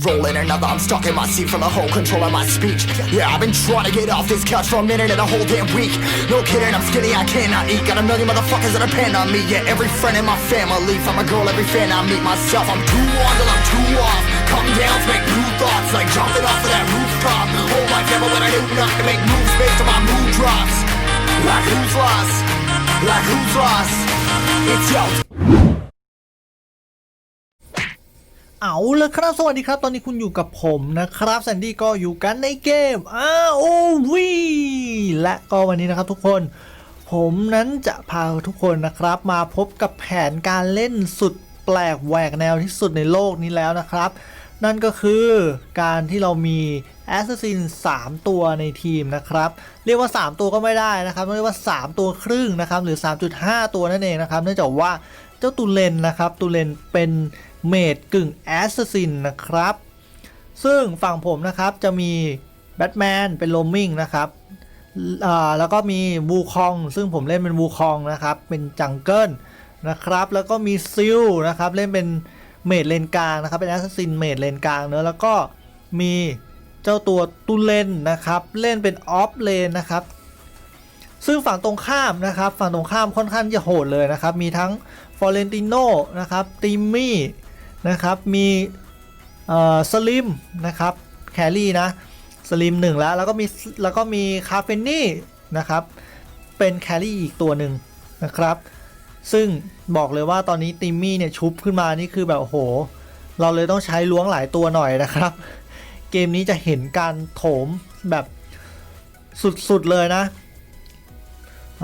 Rolling another, I'm stuck in my seat from the whole control of my speech. Yeah, I've been trying to get off this couch for a minute and a whole damn week. No kidding, I'm skinny, I cannot eat. Got a million motherfuckers that depend on me. Yeah, every friend in my family, from a girl, every fan I meet myself. I'm too on till I'm too off. Come down make new thoughts, like jumping off of that rooftop. Whole life never when I do nothing to make moves based on my mood drops. Like who's lost? Like who's lost? It's yo. เอาละครับ สวัสดีครับ ตอนนี้คุณอยู่กับผมนะครับแซนดี้ก็อยู่กันในเกม ROV และก็วันนี้นะครับทุกคน ผมนั้นจะพาทุกคนนะครับ มาพบกับแผนการเล่นสุดแปลกแหวกแนวที่สุดในโลกนี้แล้วนะครับ นั่นก็คือการที่เรามี Assassin 3ตัวในทีมนะครับ เรียกว่า 3 ตัวก็ไม่ได้นะครับต้องเรียกว่า 3 ตัวครึ่งนะครับหรือ 3.5 ตัวนั่นเองนะครับเนื่องจากว่าเจ้าตูเลนนะครับตูเลนเป็น เมดกึ่งแอสซินนะครับ ซึ่งฝั่งผมนะครับจะมีแบทแมนเป็นโรมมิงนะครับแล้วก็มีวูคอง ซึ่งผมเล่นเป็นวูคองนะครับ เป็นจังเกิลนะครับ แล้วก็มีซิลนะครับเล่นเป็นเมดเลนกลางนะครับ เป็นแอสซัสซินเมดเลนกลางเนอะแล้วก็มีเจ้าตัวตุเลนนะครับ เล่นเป็นออฟเลนนะครับซึ่งฝั่งตรงข้ามนะครับ ฝั่งตรงข้ามค่อนข้างจะโหดเลยนะครับ มีทั้งฟอเรนติโนนะครับติมมี่ นะครับ มีสลิมนะครับแครี่นะสลิมหนึ่งแล้ว แล้วก็มีแล้วก็มีคาเฟนนี่นะครับ เป็นแครี่อีกตัวหนึ่งนะครับ ซึ่งบอกเลยว่าตอนนี้ติมมี่เนี่ยชุบขึ้นมานี่คือแบบโอ้โห เราเลยต้องใช้ล้วงหลายตัวหน่อยนะครับ เกมนี้จะเห็นการโถมแบบสุดๆเลยนะ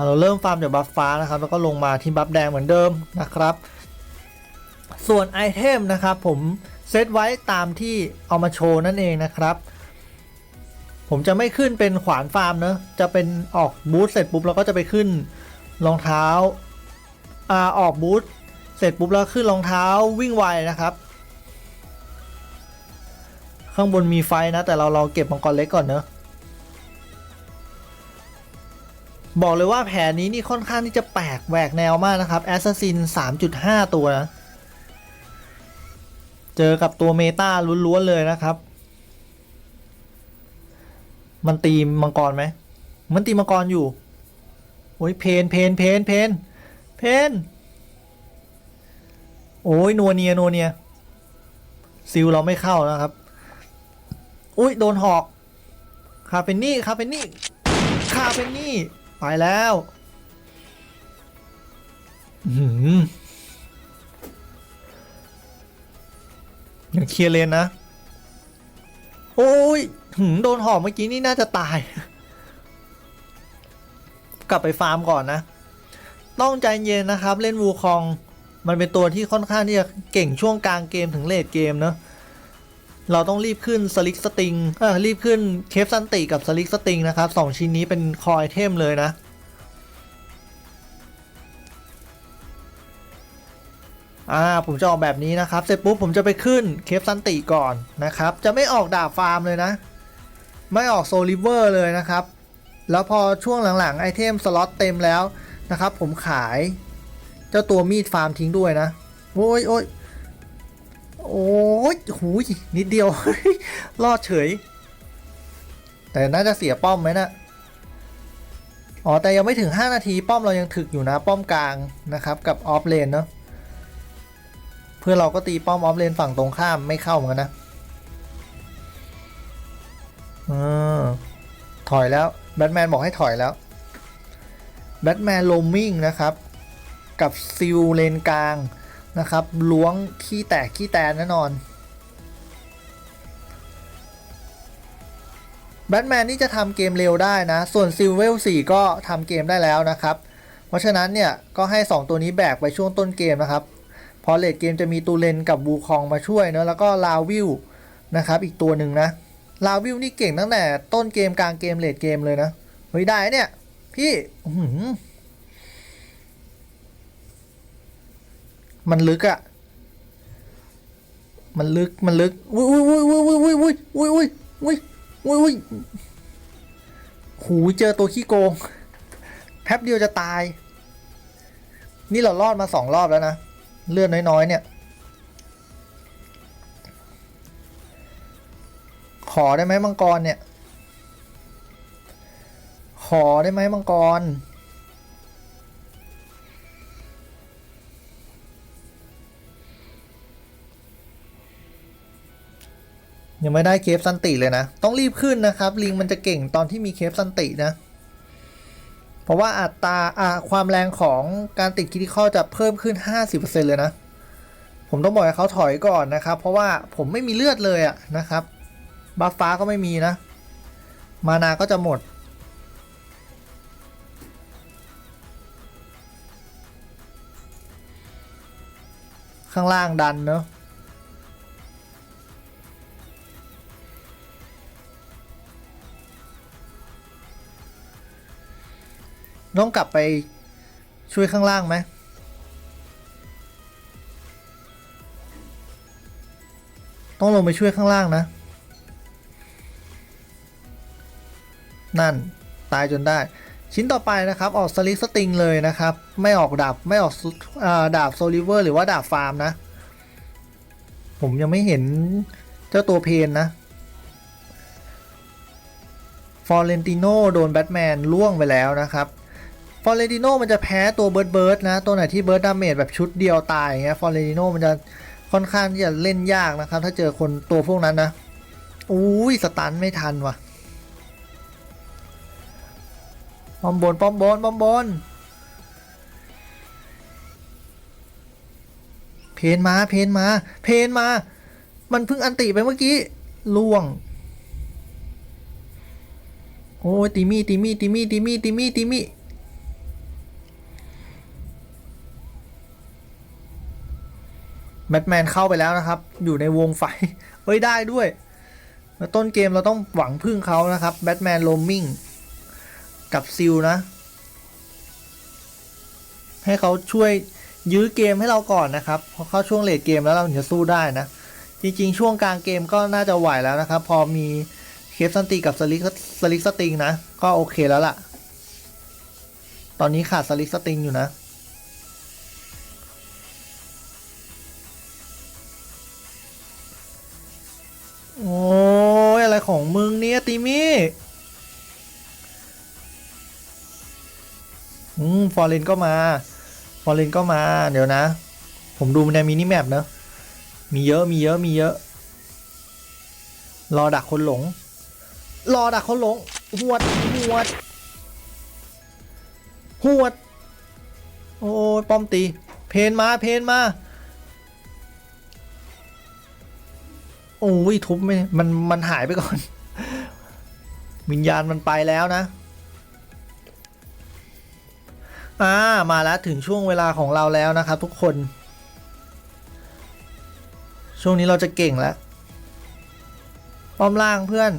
เราเริ่มฟาร์มจากบัฟฟ้านะครับ แล้วก็ลงมาที่บัฟแดงเหมือนเดิมนะครับ ส่วนไอเทมนะครับผมเซตไว้ตามที่เอามาโชว์นั่นเองนะครับ ผมจะไม่ขึ้นเป็นขวานฟาร์มเนอะจะเป็นออกบูทเสร็จปุ๊บเราก็จะไปขึ้นรองเท้าอ่าออกบูทเสร็จปุ๊บแล้วขึ้นรองเท้าวิ่งไวนะครับ ข้างบนมีไฟนะ แต่เราเราเก็บมังกรเล็กก่อนเนอะบอกเลยว่าแผนนี้นี่ค่อนข้างที่จะแปลกแหวกแนวมากนะครับ Assassin 3.5 ตัวนะ เจอกับตัวเมตาล้วนๆเลยนะครับ มันตีมังกรไหม มันตีมังกรอยู่ โอ้ยเพนเพนเพนเพนเพนโอ้ยนัวเนียนัวเนียซิลเราไม่เข้านะครับ อุ้ยโดนหอก คาเฟนนี่คาเฟนนี่คาเฟนนี่ ไปแล้ว อื อยังเคลียร์เลนนะ โอ้ยหืมโดนหอกเมื่อกี้นี่น่าจะตาย กลับไปฟาร์มก่อนนะ ต้องใจเย็นนะครับ เล่นวูคอง มันเป็นตัวที่ค่อนข้างที่จะเก่งช่วงกลางเกมถึงเลดเกมเนอะเราต้องรีบขึ้นสลิกสติงเออรีบขึ้นเคฟซันติกับสลิกสติงนะครับสองชิ้นนี้เป็นคอยเทมเลยนะ อ่าผมจะออกแบบนี้นะครับ เสร็จปุ๊บผมจะไปขึ้นเคฟซันติก่อนนะครับ จะไม่ออกดาบฟาร์มเลยนะ ไม่ออกโซลิเวอร์เลยนะครับ แล้วพอช่วงหลังๆ ไอเทมสล็อตเต็มแล้วนะครับ ผมขายเจ้าตัวมีดฟาร์มทิ้งด้วยนะ โอ้ยโอ้ยโอ้ยหูยนิดเดียว รอดเฉย แต่น่าจะเสียป้อมไหมนะ อ๋อ แต่ยังไม่ถึง 5 นาทีป้อมเรายังถึกอยู่นะ ป้อมกลางนะครับ กับออฟเลนเนาะ พื่อเราก็ตีป้อมออฟเลนฝั่งตรงข้ามไม่เข้าเหมือนกันนะออถอยแล้วแบทแมนบอกให้ถอยแล้วแบทแมนโลมิงนะครับ กับซิลเลนกลางนะครับล้วงขี้แตกขี้แตนแน่นอนแบทแมนนี่จะทำเกมเร็วได้นะ ส่วนซิลเวล4ก็ทำเกมได้แล้วนะครับ เพราะฉะนั้นเนี่ยก็ให้ 2 ตัวนี้แบกไปช่วงต้นเกมนะครับ พอเลดเกมจะมีตูเลนกับบูคองมาช่วยเนอะแล้วก็ลาวิลนะครับอีกตัวหนึ่งนะลาวิลนี่เก่งตั้งแต่ต้นเกมกลางเกมเลดเกมเลยนะเฮ้ยได้เนี่ย พี่มันลึกอะมันลึกมันลึกอุ้ยอุ้ยอุ้ยอุ้ยอุ้ยอุ้ยอุ้ยอุ้ยอุ้ยอุ้ยอุ้ยหูเจอตัวขี้โกงแป๊บเดียวจะตาย นี่เรารอดมาสองรอบแล้วนะ เลือดน้อยๆเนี่ย ขอได้ไหมมังกรเนี่ย ขอได้ไหมมังกร ยังไม่ได้เคฟสันติเลยนะ ต้องรีบขึ้นนะครับ ลิงมันจะเก่งตอนที่มีเคฟสันตินะ เพราะว่าอัตราอ่าความแรงของการติดคิติคอลจะเพิ่มขึ้น 50%เลยนะ ผมต้องบอกให้เขาถอยก่อนนะครับ เพราะว่าผมไม่มีเลือดเลยอะนะครับบัฟฟ้าก็ไม่มีนะ มานาก็จะหมด ข้างล่างดันเนอะ ต้องกลับไปช่วยข้างล่างไหมต้องลงไปช่วยข้างล่างนะ นั่นตายจนได้ ชิ้นต่อไปนะครับ ออกสลิกสติงเลยนะครับ ไม่ออกดาบไม่ออกอดาบโซลิเวอร์หรือว่าดาบฟาร์มนะ ผมยังไม่เห็นเจ้าตัวเพนนะ ฟอร์เรนติโนโดนแบทแมนล่วงไปแล้วนะครับ ฟอร์เรนติโนมันจะแพ้ตัวเบิร์ดเบิร์ดนะ ตัวไหนที่เบิร์ดดาเมจแบบชุดเดียวตายอย่างเงี้ยฟอร์เรนติโนมันจะค่อนข้างที่จะเล่นยากนะครับ ถ้าเจอคนตัวพวกนั้นนะอุ้ยสตันไม่ทันว่ะป้อมบนป้อมบนป้อมบนเพนมาเพนมาเพนมา มันเพิ่งอันติไปเมื่อกี้ล่วง โอ้ยติมี่ติมี่ติมี่ติมี่ติมี่ติมี่ แบทแมนเข้าไปแล้วนะครับ อยู่ในวงไฟเอ้ยได้ด้วยต้นเกมเราต้องหวังพึ่งเขานะครับแบทแมนโรมมิ่งกับซิลนะ ให้เขาช่วยยื้อเกมให้เราก่อนนะครับพอเข้าช่วงเลดเกมแล้วเราถึงจะสู้ได้นะ จริงๆ ช่วงกลางเกมก็น่าจะไหวแล้วนะครับ พอมีเคฟสันติกับสลิกสลิกสติงนะ ก็โอเคแล้วล่ะ ตอนนี้ขาดสลิกสติงอยู่นะ ของมึงเนี่ยติมี่อืมฟอร์เรนก็มา ฟอร์เรนก็มา เดี๋ยวนะ ผมดูในมินิแมปเนอะมีเยอะ มีเยอะ มีเยอะ รอดักคนหลง รอดักคนหลง หวด หวด หวด โอ้ยป้อมตี เพนมา เพนมา อ้ยทุบไม่มันมันหายไปก่อน วิญญาณมันไปแล้วนะอ่ามาแล้วถึงช่วงเวลาของเราแล้วนะครับทุกคน ช่วงนี้เราจะเก่งแล้วป้อมล่างเพื่อน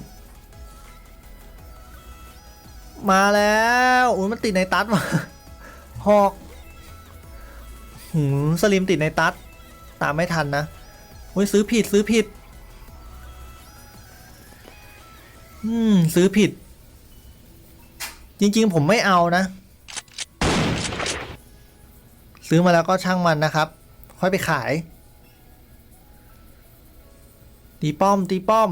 มาแล้วอุ้ยมันติดในตัดว่ะหอกหืมสลิมติดในตัดตามไม่ทันนะอุ้ยซื้อผิดซื้อผิด อืม ซื้อผิด จริง ๆ ผมไม่เอานะ ซื้อมาแล้วก็ช่างมันนะครับ ค่อยไปขาย ตีป้อม ตีป้อม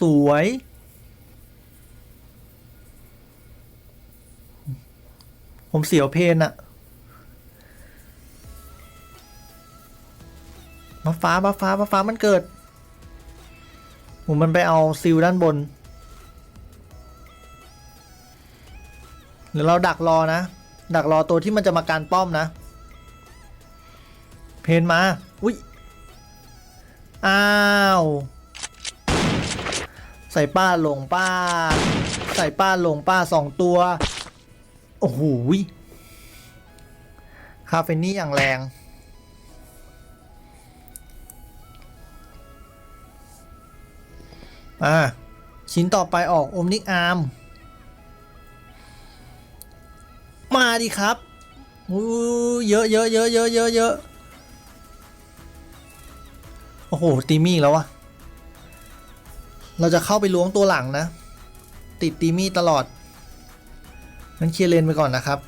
สวย ผมเสียวเพนอะมาฟ้ามาฟ้ามาฟ้ามันเกิด ผมมันไปเอาซิลด้านบนหรือเราดักรอนะ ดักรอตัวที่มันจะมาการป้อมนะ เพนมา อุ้ย อ้าว ใส่ป้าลงป้า ใส่ป้าลงป้าสองตัว โอ้โหคาเฟนี่อย่างแรง อ่าชิ้นต่อไปออกอมนิกอาร์ม มาดิครับอู้เยอะเยอะเยอะเยอะเยอะเยอะโอ้โห ตีมี่แล้ววะ เราจะเข้าไปล้วงตัวหลังนะ ติดตีมี่ตลอดงั้นเคลียร์เลนไปก่อนนะครับ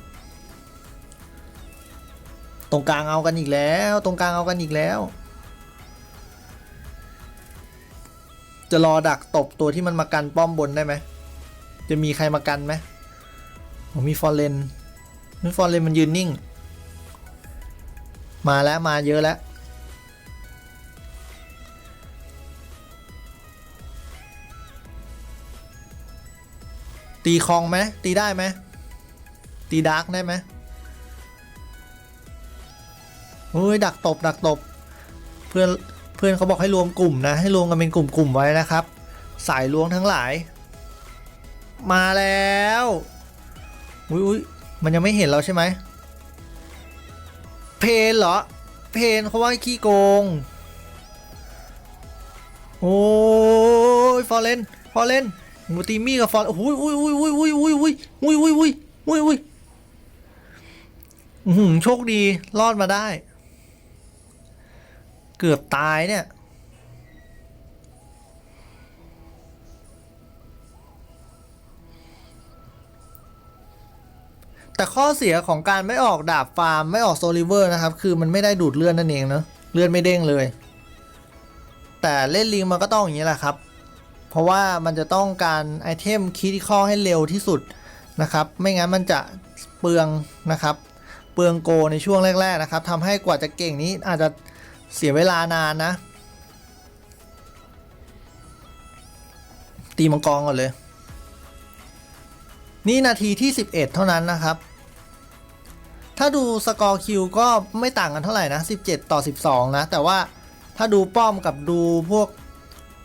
ตรงกลางเอากันอีกแล้ว ตรงกลางเอากันอีกแล้ว จะรอดักตบตัวที่มันมากันป้อมบนได้ไหม จะมีใครมากันไหมผมมีฟอร์เรนนี่ฟอร์เรนมันยืนนิ่ง มาแล้วมาเยอะแล้ว ตีคองไหมตีได้ไหมตีดาร์กได้ไหมโอ้ยดักตบดักตบ เพื่อน เพื่อนเขาบอกให้รวมกลุ่มนะ ให้รวมกันเป็นกลุ่มๆไว้นะครับ สายล้วงทั้งหลาย มาแล้วอุ้ยมันยังไม่เห็นเราใช่ไหม เพนเหรอ เพนเขาว่าขี้โกง โอ้ยฟอร์เรนฟอร์เรนมูตีมี่กับฟอร์อุ้ยอุ้ยอุ้ยอุ้ยอุ้ยอุ้ยอุ้ยอุ้ยอุ้ยอุ้ยอุ้ยอุ้ยโชคดีรอดมาได้ เกือบตายเนี่ย แต่ข้อเสียของการไม่ออกดาบฟาร์ม ไม่ออกโซลิเวอร์นะครับ คือมันไม่ได้ดูดเลือดนั่นเองเนอะเลือดไม่เด้งเลย แต่เล่นลิงมันก็ต้องอย่างนี้แหละครับ เพราะว่ามันจะต้องการไอเทมคิดข้อให้เร็วที่สุดนะครับ ไม่งั้นมันจะเปลืองนะครับ เปลืองโกในช่วงแรก ๆนะครับทำให้กว่าจะเก่งนี้อาจจะ เสียเวลานานนะ ตีมังกรก่อนเลย นี่นาทีที่ 11 เท่านั้นนะครับ ถ้าดูสกอร์คิวก็ไม่ต่างกันเท่าไหร่นะ 17 ต่อ 12 นะ แต่ว่าถ้าดูป้อมกับดูพวก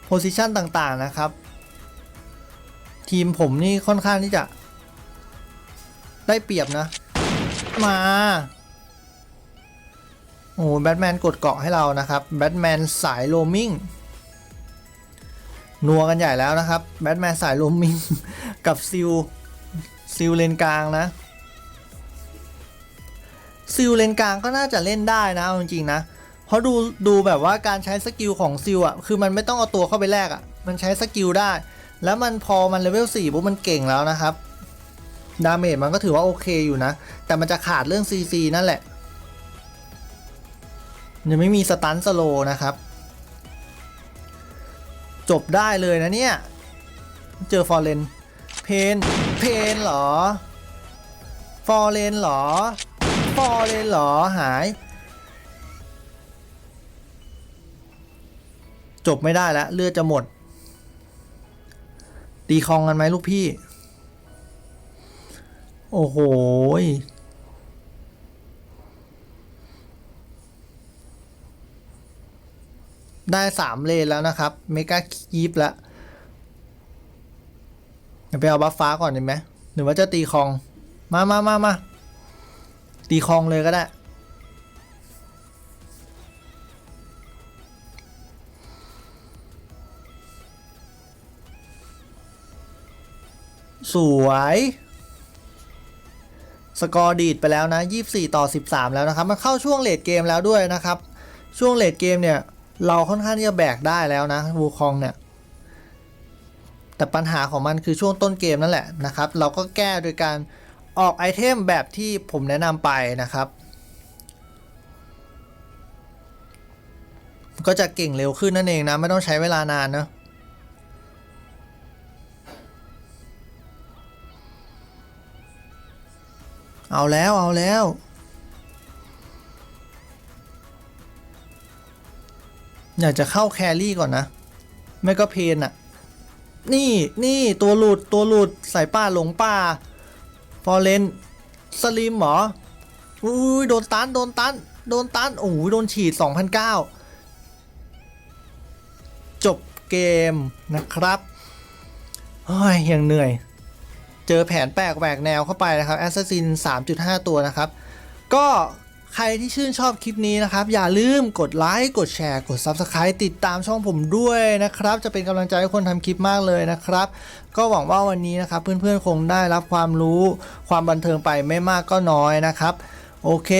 โพซิชันต่างๆนะครับ ทีมผมนี่ค่อนข้างที่จะ ได้เปรียบนะ มา โอ้แบทแมนกดเกาะให้เรานะครับแบทแมนสายโรมิงนัวกันใหญ่แล้วนะครับแบทแมนสายโรมิงกับซิลซิลเลนกลางนะซิลเลนกลางก็น่าจะเล่นได้นะจริงๆนะ เพราะดูดูแบบว่าการใช้สกิลของซิลอะคือมันไม่ต้องเอาตัวเข้าไปแลกอะมันใช้สกิลได้ แล้วมันพอมันเลเวล4ปุ๊บมันเก่งแล้วนะครับดาเมจมันก็ถือว่าโอเคอยู่นะ แต่มันจะขาดเรื่อง CC นั่นแหละ ยังไม่มีสตันสโลนะครับ จบได้เลยนะเนี่ย เจอฟอร์เรนเพนเพนเหรอ ฟอร์เรนเหรอ ฟอร์เรนเหรอหาย จบไม่ได้แล้วเลือดจะหมด ตีคองกันไหมลูกพี่ โอ้โห ได้สามเลนแล้วนะครับเมกาคีปแล้วเดี๋ยวไปเอาบัฟฟ้าก่อนดีไหมหรือว่าจะตีคอง มามามามาตีคองเลยก็ได้สวย สกอร์ดีดไปแล้วนะ 24 ต่อ 13 แล้วนะครับ มันเข้าช่วงเลดเกมแล้วด้วยนะครับ ช่วงเลดเกมเนี่ย เราค่อนข้างที่จะแบกได้แล้วนะวูคองเนี่ยแต่ปัญหาของมันคือช่วงต้นเกมนั่นแหละนะครับ เราก็แก้โดยการออกไอเทมแบบที่ผมแนะนำไปนะครับ ก็จะเก่งเร็วขึ้นนั่นเองนะ ไม่ต้องใช้เวลานานเนะเอาแล้วเอาแล้ว อยากจะเข้าแครี่ก่อนนะ ไม่ก็เพนอะนี่นี่ตัวหลุดตัวหลุดใส่ป้าหลงป่าฟอเรนสลิมเหรออุ้ยโดนตันโดนตันโดนตันโอ้ยโดนฉีด 2,009 จบเกมนะครับเฮ้ยยังเหนื่อย เจอแผนแปลกแหวกแนวเข้าไปนะครับ Assassin 3.5 ตัวนะครับ ก็ ใครที่ชื่นชอบคลิปนี้นะครับ อย่าลืมกดไลค์กดแชร์ กด Subscribe ติดตามช่องผมด้วยนะครับ จะเป็นกำลังใจให้คนทำคลิปมากเลยนะครับ ก็หวังว่าวันนี้นะครับ เพื่อนๆคงได้รับความรู้ความบันเทิงไปไม่มากก็น้อยนะครับโอเค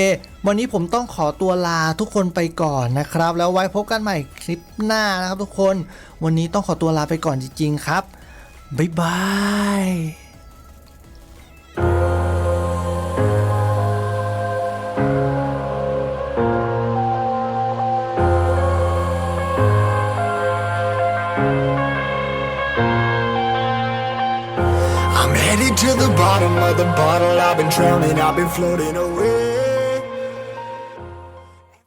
วันนี้ผมต้องขอตัวลาทุกคนไปก่อนนะครับ แล้วไว้พบกันใหม่คลิปหน้านะครับทุกคน วันนี้ต้องขอตัวลาไปก่อนจริงๆครับ บ๊ายบาย bottom of the bottle. I've been drowning, I've been floating away.